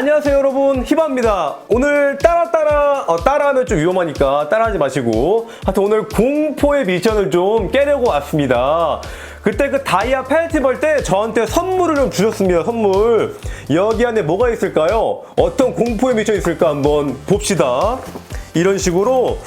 안녕하세요 여러분. 히바입니다. 오늘 따라 따라 어, 따라하면 좀 위험하니까 따라하지 마시고. 하여튼 오늘 공포의 미션을 좀 깨려고 왔습니다 그때 그 다이아 페스티벌 때 저한테 선물을 좀 주셨습니다 선물 여기 안에 뭐가 있을까요 어떤 공포의 미션이 있을까 한번 봅시다 이런 식으로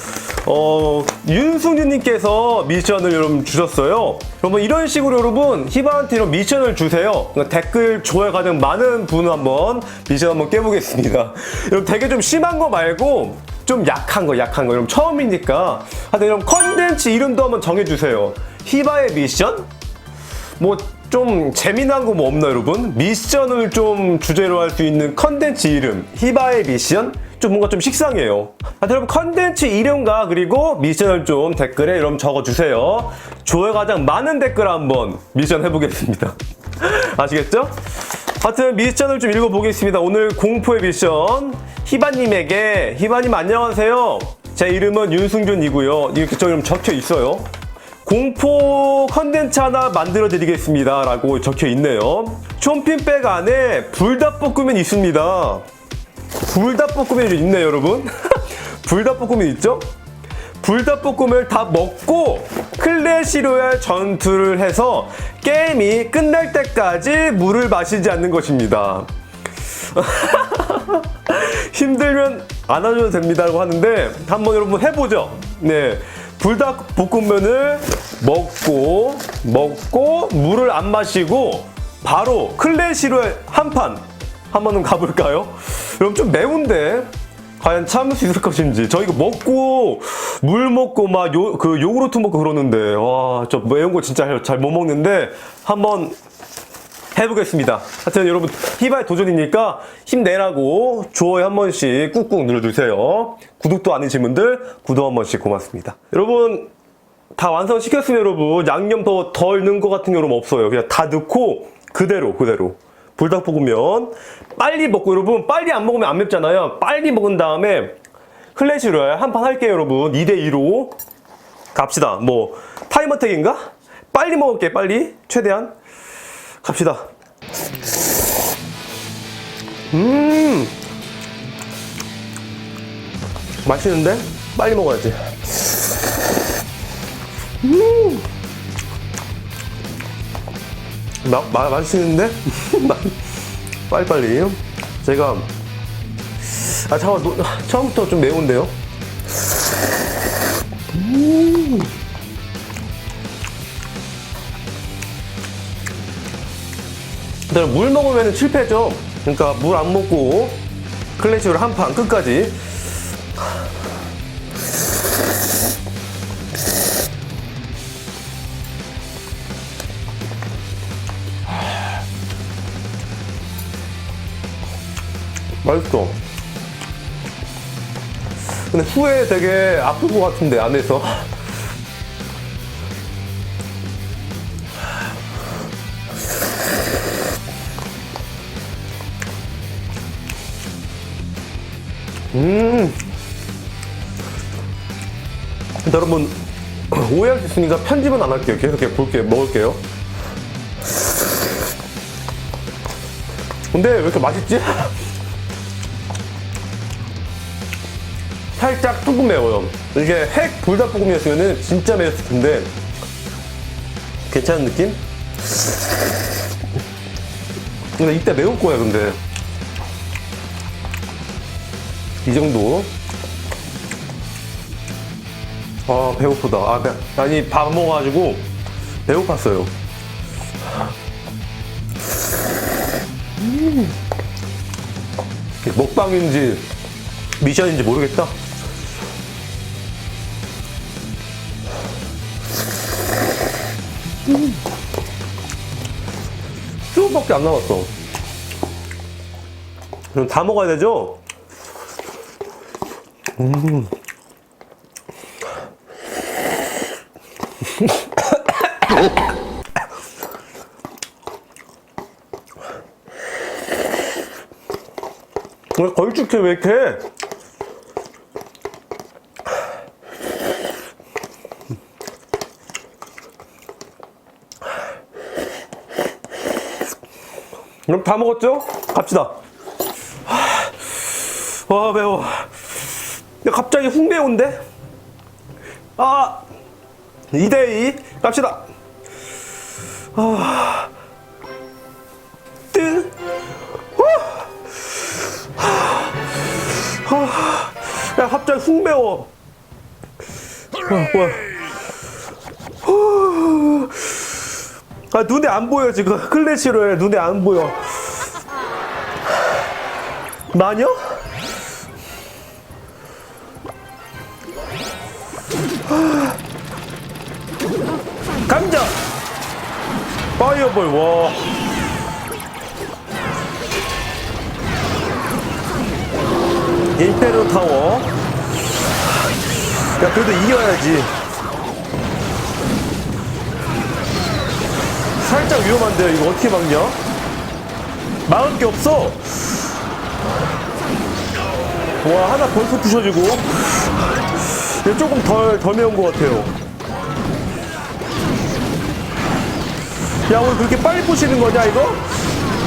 어, 윤승준님께서 미션을 여러분 주셨어요. 여러분 이런 식으로 여러분 히바한테 이런 미션을 주세요. 그러니까 댓글 좋아요 가장 많은 분 한번 미션 한번 깨보겠습니다. 여러분 되게 좀 심한 거 말고 좀 약한 거 약한 거 여러분 처음이니까 하여튼 여러분 컨텐츠 이름도 한번 정해주세요. 히바의 미션? 뭐 좀 재미난 거 뭐 없나 여러분? 미션을 좀 주제로 할 수 있는 컨텐츠 이름 히바의 미션? 좀 뭔가 좀 식상해요. 아, 여러분 컨텐츠 이름과 그리고 미션을 좀 댓글에 여러분 적어주세요. 좋아요 가장 많은 댓글 한번 미션 해보겠습니다. 아시겠죠? 하여튼 미션을 좀 읽어보겠습니다. 오늘 공포의 미션 히바님에게 히바님 안녕하세요. 제 이름은 윤승준이고요. 이렇게 저 이름 적혀 있어요. 공포 컨텐츠 하나 만들어 드리겠습니다. 라고 적혀 있네요. 촌핀백 안에 불닭볶음면 있습니다. 불닭볶음면이 있네요, 여러분. 불닭볶음면 있죠? 불닭볶음을 다 먹고 클래시로얄 전투를 해서 게임이 끝날 때까지 물을 마시지 않는 것입니다. 힘들면 안 하셔도 됩니다라고 하는데 한번 여러분 해보죠. 네. 불닭볶음면을 먹고 먹고 물을 안 마시고 바로 클래시로얄 한판 한번 가볼까요? 여러분 좀 매운데 과연 참을 수 있을 것인지 저 이거 먹고 물 먹고 막 요 그 요구르트 먹고 그러는데 와 저 매운 거 진짜 잘 못 먹는데 한번 해보겠습니다. 하여튼 여러분 히바의 도전이니까 힘내라고 좋아요 한 번씩 꾹꾹 눌러주세요. 구독도 아니신 분들 구독 한 번씩 고맙습니다. 여러분 다 완성시켰으면 여러분 양념 더 덜 넣은 것 같은 게 여러분 없어요. 그냥 다 넣고 그대로 그대로 불닭볶음면 빨리 먹고 여러분 빨리 안 먹으면 안 맵잖아요. 빨리 먹은 다음에 클래시로얄 한판 할게요 여러분 2대 2로 갑시다. 뭐 타임어택인가? 빨리 먹을게 빨리 최대한 갑시다. 음 맛있는데 빨리 먹어야지. 마, 마, 맛있는데? 빨리빨리. 제가, 아, 잠깐, 노, 처음부터 좀 매운데요? 음. 일단 물 먹으면 실패죠. 그러니까 물 안 먹고 클래식으로 한 판 끝까지. 맛있어. 근데 후에 되게 아플 것 같은데, 안에서. 음. 여러분, 오해할 수 있으니까 편집은 안 할게요. 계속 이렇게 볼게요. 먹을게요. 근데 왜 이렇게 맛있지? 살짝 조금 매워요. 이게 핵 불닭볶음이었으면 진짜 매웠을 텐데 괜찮은 느낌? 근데 이때 매울 거야 근데 이 정도 아 배고프다 아, 배- 아니 밥 먹어가지고 배고팠어요 음. 먹방인지 미션인지 모르겠다 조금밖에 안 남았어. 그럼 다 먹어야 되죠? 음. 왜 걸쭉해 왜 이렇게? 그럼 다 먹었죠? 갑시다. 하, 와 매워. 야, 갑자기 훅 매운데? 아 2대2 갑시다. 아 뜨. 아, 야 갑자기 훅 매워. 아, 뭐야. 후. 아 눈에 안 보여 지금 클래시로 해 눈에 안 보여. 마녀? 감자! 파이어볼 와 임페르 타워. 야 그래도 이겨야지. 살짝 위험한데요 이거 어떻게 막냐? 막을 게 없어! 와 하나 벌써 부셔지고 조금 덜, 덜 매운 것 같아요 야 오늘 그렇게 빨리 부시는 거냐 이거?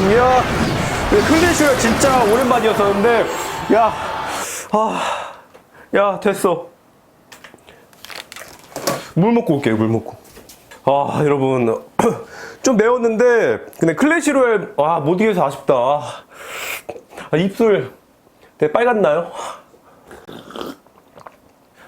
이야 클래시가 진짜 오랜만이었었는데 야 아, 야 됐어 물 먹고 올게요 물 먹고 아 여러분 좀 매웠는데 근데 클래시로에 와못 이겨서 아쉽다 아, 입술 되게 빨갛나요?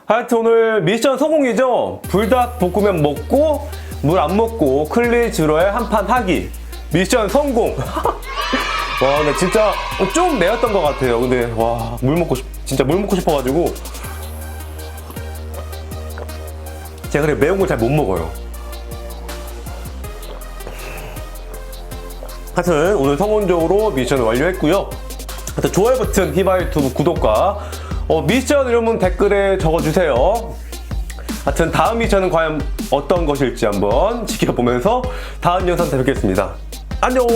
하여튼 오늘 미션 성공이죠? 불닭 볶음면 먹고 물 안 먹고 클리즈로에 한판 하기. 미션 성공! 와 근데 진짜 좀 매웠던 것 같아요. 근데 와 물 먹고 싶 진짜 물 먹고 싶어가지고. 제가 그래 매운 걸 잘 못 먹어요. 하여튼 오늘 성공적으로 미션을 완료했고요. 하여튼 좋아요 버튼 히바 유튜브 구독과 어, 미션 이름은 댓글에 적어주세요. 하여튼 다음 미션은 과연 어떤 것일지 한번 지켜보면서 다음 영상 때 뵙겠습니다. 안녕